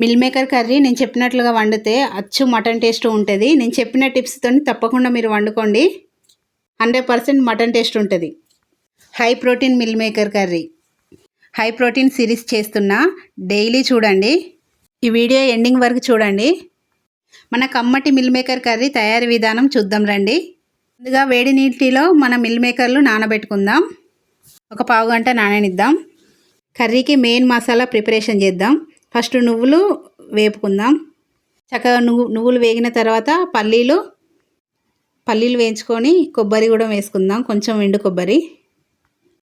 Mill maker curry నేను చెప్పినట్లుగా వండితే అచ్చు మటన్ టేస్ట్ ఉంటుంది. నేను చెప్పిన టిప్స్తో తప్పకుండా మీరు వండుకోండి. హండ్రెడ్ పర్సెంట్ మటన్ టేస్ట్ ఉంటుంది. High protein meal maker curry. High protein series చేస్తున్నా డైలీ చూడండి. ఈ వీడియో ఎండింగ్ వరకు చూడండి. మన కమ్మటి మిల్ మేకర్ కర్రీ తయారీ విధానం చూద్దాం రండి. ముందుగా వేడి నీటిలో మన మిల్ మేకర్లు నానబెట్టుకుందాం. ఒక పావు గంట నాననిద్దాం. కర్రీకి మెయిన్ మసాలా ప్రిపరేషన్ చేద్దాం. ఫస్ట్ నువ్వులు వేపుకుందాం. చక్కగా నువ్వు నువ్వులు వేగిన తర్వాత పల్లీలు పల్లీలు వేయించుకొని కొబ్బరి కూడా వేసుకుందాం. కొంచెం ఎండు కొబ్బరి.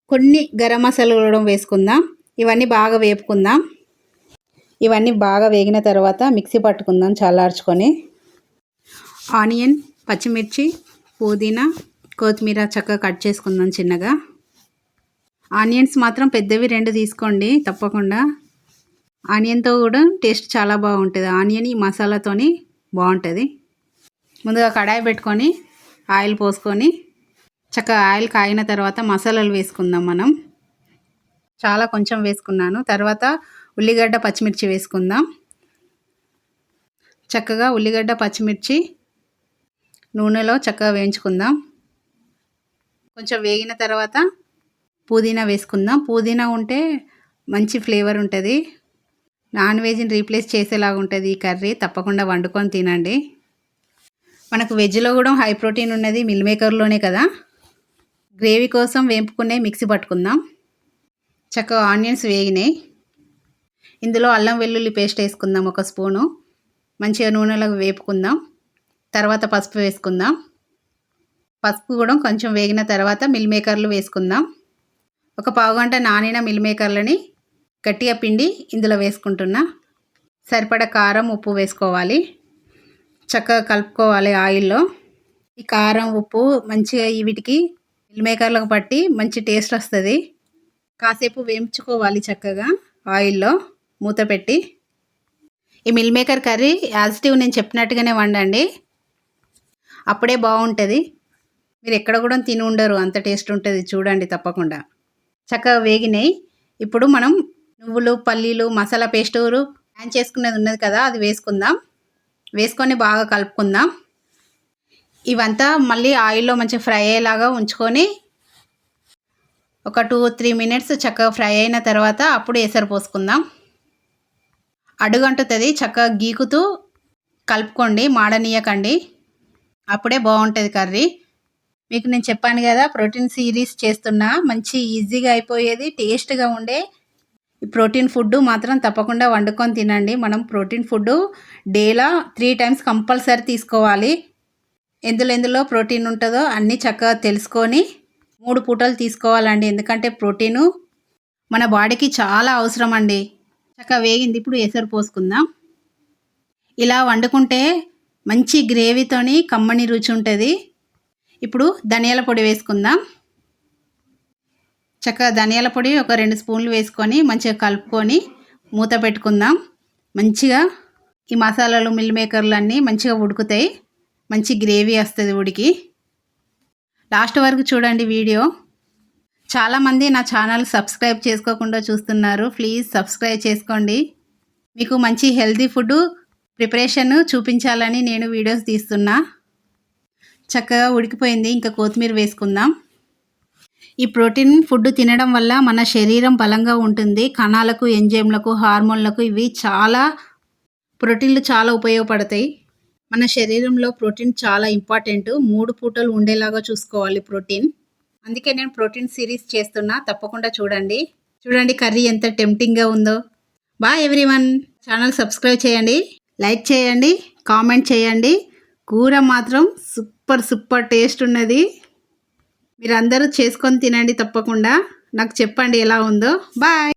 కొన్ని గరం మసాలాలు కూడా వేసుకుందాం. ఇవన్నీ బాగా వేపుకుందాం. ఇవన్నీ బాగా వేగిన తర్వాత మిక్సీ పట్టుకుందాం చల్లార్చుకొని. ఆనియన్ పచ్చిమిర్చి పుదీనా కొత్తిమీర చక్కగా కట్ చేసుకుందాం చిన్నగా. ఆనియన్స్ మాత్రం పెద్దవి రెండు తీసుకోండి తప్పకుండా. ఆనియన్తో కూడా టేస్ట్ చాలా బాగుంటుంది. ఆనియన్ ఈ మసాలాతోని బాగుంటుంది. ముందుగా కడాయి పెట్టుకొని ఆయిల్ పోసుకొని చక్కగా ఆయిల్ కాగిన తర్వాత మసాలాలు వేసుకుందాం మనం. చాలా కొంచెం వేసుకున్నాను. తర్వాత ఉల్లిగడ్డ పచ్చిమిర్చి వేసుకుందాం. చక్కగా ఉల్లిగడ్డ పచ్చిమిర్చి నూనెలో చక్కగా వేయించుకుందాం. కొంచెం వేగిన తర్వాత పుదీనా వేసుకుందాం. పుదీనా ఉంటే మంచి ఫ్లేవర్ ఉంటుంది. నాన్ వెజ్ని రీప్లేస్ చేసేలాగా ఉంటుంది ఈ కర్రీ. తప్పకుండా వండుకొని తినండి. మనకు వెజ్లో కూడా హై ప్రోటీన్ ఉన్నది మిల్ మేకర్లోనే కదా. గ్రేవీ కోసం వేపుకునే మిక్సీ పట్టుకుందాం. చక్కగా ఆనియన్స్ వేగినాయి. ఇందులో అల్లం వెల్లుల్లి పేస్ట్ వేసుకుందాం ఒక స్పూను. మంచిగా నూనెలో వేపుకుందాం. తర్వాత పసుపు వేసుకుందాం. పసుపు కూడా కొంచెం వేగిన తర్వాత మిల్ మేకర్లు వేసుకుందాం. ఒక పావుగంట నానిన మిల్ మేకర్లని గట్టిగా పిండి ఇందులో వేసుకుంటున్నా. సరిపడ కారం ఉప్పు వేసుకోవాలి. చక్కగా కలుపుకోవాలి ఆయిల్లో. ఈ కారం ఉప్పు మంచిగా వీటికి మిల్ మేకర్లకు పట్టి మంచి టేస్ట్ వస్తుంది. కాసేపు వేయించుకోవాలి చక్కగా ఆయిల్లో మూత పెట్టి. ఈ మిల్ మేకర్ కర్రీ యాజిటివ్ నేను చెప్పినట్టుగానే వండండి. అప్పుడే బాగుంటుంది. మీరు ఎక్కడ కూడా తిని ఉండరు. అంత టేస్ట్ ఉంటుంది. చూడండి తప్పకుండా. చక్కగా వేగినాయి. ఇప్పుడు మనం నువ్వులు పల్లీలు మసాలా పేస్ట్ యాన్ చేసుకునేది ఉన్నది కదా అది వేసుకుందాం. వేసుకొని బాగా కలుపుకుందాం. ఇవంతా మళ్ళీ ఆయిల్లో మంచిగా ఫ్రై అయ్యేలాగా ఉంచుకొని ఒక టూ త్రీ మినిట్స్ చక్కగా ఫ్రై అయిన తర్వాత అప్పుడు ఎసరు పోసుకుందాం. అడుగంటుతుంది చక్కగా గీకుతూ కలుపుకోండి మాడనీయకండి. అప్పుడే బాగుంటుంది కర్రీ. మీకు నేను చెప్పాను కదా ప్రోటీన్ సిరీస్ చేస్తున్నా మంచి ఈజీగా అయిపోయేది టేస్ట్గా ఉండే ప్రోటీన్ ఫుడ్ మాత్రం తప్పకుండా వండుకొని తినండి. మనం ప్రోటీన్ ఫుడ్ డేలా త్రీ టైమ్స్ కంపల్సరీ తీసుకోవాలి. ఎందులో ఎందులో ప్రోటీన్ ఉంటుందో అన్నీ చక్కగా తెలుసుకొని మూడు పూటలు తీసుకోవాలండి. ఎందుకంటే ప్రోటీను మన బాడీకి చాలా అవసరం అండి చక్కగా వేగింది. ఇప్పుడు ఎసరు పోసుకుందాం. ఇలా వండుకుంటే మంచి గ్రేవీతోని కమ్మని రుచి ఉంటుంది. ఇప్పుడు ధనియాల పొడి వేసుకుందాం. చక్కగా ధనియాల పొడి ఒక రెండు స్పూన్లు వేసుకొని మంచిగా కలుపుకొని మూత పెట్టుకుందాం. మంచిగా ఈ మసాలాలు మిల్ మేకర్లు అన్నీ మంచిగా ఉడుకుతాయి. మంచి గ్రేవీ వస్తుంది ఉడికి. లాస్ట్ వరకు చూడండి వీడియో. చాలామంది నా ఛానల్ సబ్స్క్రైబ్ చేసుకోకుండా చూస్తున్నారు. ప్లీజ్ సబ్స్క్రైబ్ చేసుకోండి. మీకు మంచి హెల్తీ ఫుడ్ ప్రిపరేషన్ చూపించాలని నేను వీడియోస్ తీస్తున్నా. చక్కగా ఉడికిపోయింది. ఇంకా కొత్తిమీర వేసుకుందాం. ఈ ప్రోటీన్ ఫుడ్ తినడం వల్ల మన శరీరం బలంగా ఉంటుంది కణాలకు ఎంజైమ్లకు హార్మోన్లకు ఇవి చాలా ప్రోటీన్లు చాలా ఉపయోగపడతాయి. మన శరీరంలో ప్రోటీన్ చాలా ఇంపార్టెంట్. మూడు పూటలు ఉండేలాగా చూసుకోవాలి ప్రోటీన్. అందుకే నేను ప్రోటీన్ సిరీస్ చేస్తున్నా. తప్పకుండా చూడండి. చూడండి కర్రీ ఎంత టెంప్టింగ్గా ఉందో. Bye everyone. ఛానల్ సబ్స్క్రైబ్ చేయండి. లైక్ చేయండి. కామెంట్ చేయండి. కూర మాత్రం సూపర్ సూపర్ టేస్ట్ ఉన్నది. మీరందరూ చేసుకొని తినండి తప్పకుండా. నాకు చెప్పండి ఎలా ఉందో. బాయ్.